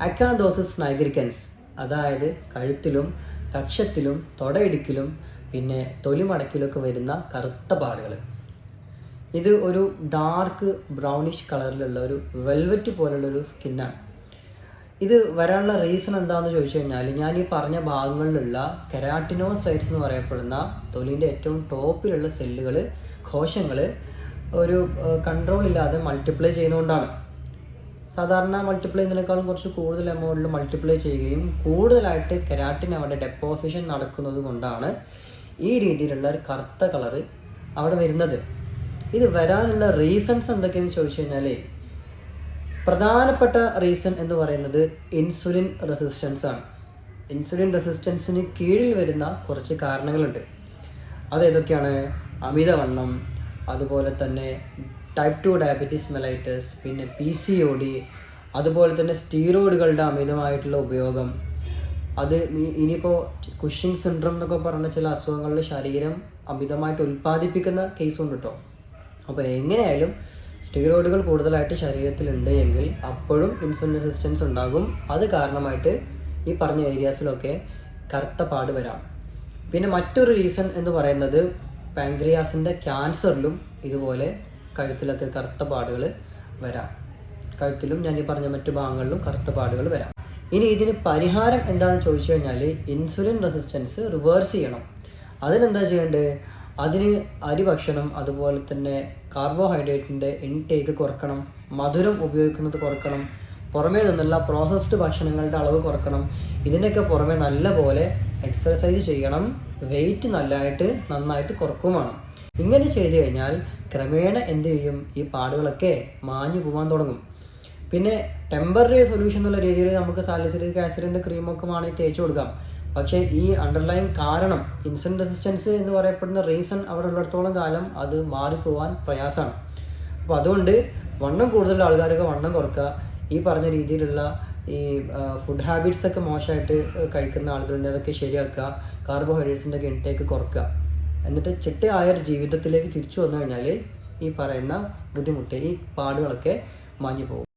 അക്കാദോസിസ് nigricans അതായത് കഴുത്തിലും കക്ഷത്തിലും തൊടയിടുക്കിലും പിന്നെ തൊലിമടക്കിലൊക്കെ വരുന്ന കറുത്ത പാടുകൾ ഇത് ഒരു ഡാർക്ക് ബ്രൗണിഷ് കളറിലുള്ള ഒരു വെൽവെറ്റ് പോലുള്ളൊരു സ്കിന്നാണ്. ഇത് വരാനുള്ള റീസൺ എന്താണെന്ന് ചോദിച്ചു കഴിഞ്ഞാൽ ഞാൻ ഈ പറഞ്ഞ ഭാഗങ്ങളിലുള്ള കെരാട്ടിനോസൈറ്റ്സ് എന്ന് പറയപ്പെടുന്ന തൊലിന്റെ ഏറ്റവും ടോപ്പിലുള്ള സെല്ലുകൾ കോശങ്ങൾ ഒരു കൺട്രോൾ ഇല്ലാതെ മൾട്ടിപ്ലൈ ചെയ്യുന്നതുകൊണ്ടാണ്. സാധാരണ മൾട്ടിപ്ലൈ ചെയ്യുന്നതിനേക്കാളും കുറച്ച് കൂടുതൽ എമൗണ്ടിൽ മൾട്ടിപ്ലൈ ചെയ്യുകയും കൂടുതലായിട്ട് കെരാട്ടിൻ അവിടെ ഡെപ്പോസിഷൻ നടക്കുന്നത് കൊണ്ടാണ് ഈ രീതിയിലുള്ള ഒരു കറുത്ത കളറ് അവിടെ വരുന്നത്. ഇത് വരാനുള്ള റീസൺസ് എന്തൊക്കെയെന്ന് ചോദിച്ചു കഴിഞ്ഞാൽ പ്രധാനപ്പെട്ട റീസൺ എന്ന് പറയുന്നത് ഇൻസുലിൻ റെസിസ്റ്റൻസ് ആണ്. ഇൻസുലിൻ റെസിസ്റ്റൻസിന് കീഴിൽ വരുന്ന കുറച്ച് കാരണങ്ങളുണ്ട്. അതേതൊക്കെയാണ് അമിതവണ്ണം അതുപോലെ തന്നെ ടൈപ്പ് ടു ഡയബറ്റീസ് മെലൈറ്റസ് പിന്നെ പി സി ഒ ഡി അതുപോലെ തന്നെ സ്റ്റീറോയിഡുകളുടെ അമിതമായിട്ടുള്ള ഉപയോഗം. അത് ഇനി- ഇനിയിപ്പോൾ കുഷിങ് സിൻഡ്രം എന്നൊക്കെ പറഞ്ഞ ചില അസുഖങ്ങളിൽ ശരീരം അമിതമായിട്ട് ഉൽപ്പാദിപ്പിക്കുന്ന കേസ് ഉണ്ട് കേട്ടോ അപ്പോൾ എങ്ങനെയായാലും സ്റ്റീറോയിഡുകൾ കൂടുതലായിട്ട് ശരീരത്തിലുണ്ട് എങ്കിൽ അപ്പോഴും ഇൻസുലിൻ റെസിസ്റ്റൻസ് ഉണ്ടാകും. അത് കാരണമായിട്ട് ഈ പറഞ്ഞ ഏരിയാസിലൊക്കെ കറുത്ത പാട് വരാം. പിന്നെ മറ്റൊരു റീസൺ എന്ന് പറയുന്നത് പാങ്ക്രിയാസിന്റെ ക്യാൻസറിലും ഇതുപോലെ കഴുത്തിലൊക്കെ കറുത്ത പാടുകൾ വരാം. കഴുത്തിലും ഞാൻ ഈ പറഞ്ഞ മറ്റു ഭാഗങ്ങളിലും കറുത്ത പാടുകൾ വരാം. ഇനി ഇതിന് പരിഹാരം എന്താണെന്ന് ചോദിച്ചു കഴിഞ്ഞാൽ ഇൻസുലിൻ റെസിസ്റ്റൻസ് റിവേഴ്സ് ചെയ്യണം. അതിനെന്താ ചെയ്യേണ്ടത്? അതിന് അരി ഭക്ഷണം അതുപോലെ തന്നെ കാർബോഹൈഡ്രേറ്റിന്റെ ഇൻടേക്ക് കുറക്കണം മധുരം ഉപയോഗിക്കുന്നത് കുറക്കണം പുറമേ നിന്നുള്ള പ്രോസസ്ഡ് ഭക്ഷണങ്ങളുടെ അളവ് കുറക്കണം. ഇതിനൊക്കെ പുറമെ നല്ല പോലെ എക്സർസൈസ് ചെയ്യണം. വെയിറ്റ് നല്ലതായിട്ട് നന്നായിട്ട് കുറക്കും വേണം. ഇങ്ങനെ ചെയ്തു കഴിഞ്ഞാൽ ക്രമേണ എന്ത് ചെയ്യും? ഈ പാടുകളൊക്കെ മാഞ്ഞു പോകാൻ തുടങ്ങും. പിന്നെ ടെമ്പററി സൊല്യൂഷൻ എന്നുള്ള രീതിയിൽ നമുക്ക് സാലിസിലിക് ആസിഡിന്റെ ക്രീമൊക്കെ വേണമെങ്കിൽ തേച്ച് കൊടുക്കാം. പക്ഷേ ഈ അണ്ടർലൈൻ കാരണം ഇൻസുലിൻ റെസിസ്റ്റൻസ് എന്ന് പറയപ്പെടുന്ന റീസൺ അവിടെ ഉള്ളിടത്തോളം കാലം അത് മാറിപ്പോവാൻ പ്രയാസമാണ്. അപ്പോൾ അതുകൊണ്ട് വണ്ണം കൂടുതലുള്ള ആൾക്കാരൊക്കെ വണ്ണം കുറക്കുക. ഈ പറഞ്ഞ രീതിയിലുള്ള ഈ ഫുഡ് ഹാബിറ്റ്സ് ഒക്കെ മോശമായിട്ട് കഴിക്കുന്ന ആളുകളുണ്ട്. അതൊക്കെ ശരിയാക്കുക. കാർബോഹൈഡ്രേറ്റ്സിന്റെ ഒക്കെ ഇൻടേക്ക് കുറക്കുക. എന്നിട്ട് ചിട്ടയായ ഒരു ജീവിതത്തിലേക്ക് തിരിച്ചു വന്നു കഴിഞ്ഞാൽ ഈ പറയുന്ന ബുദ്ധിമുട്ട് ഈ പാടുകളൊക്കെ മാഞ്ഞു പോകും.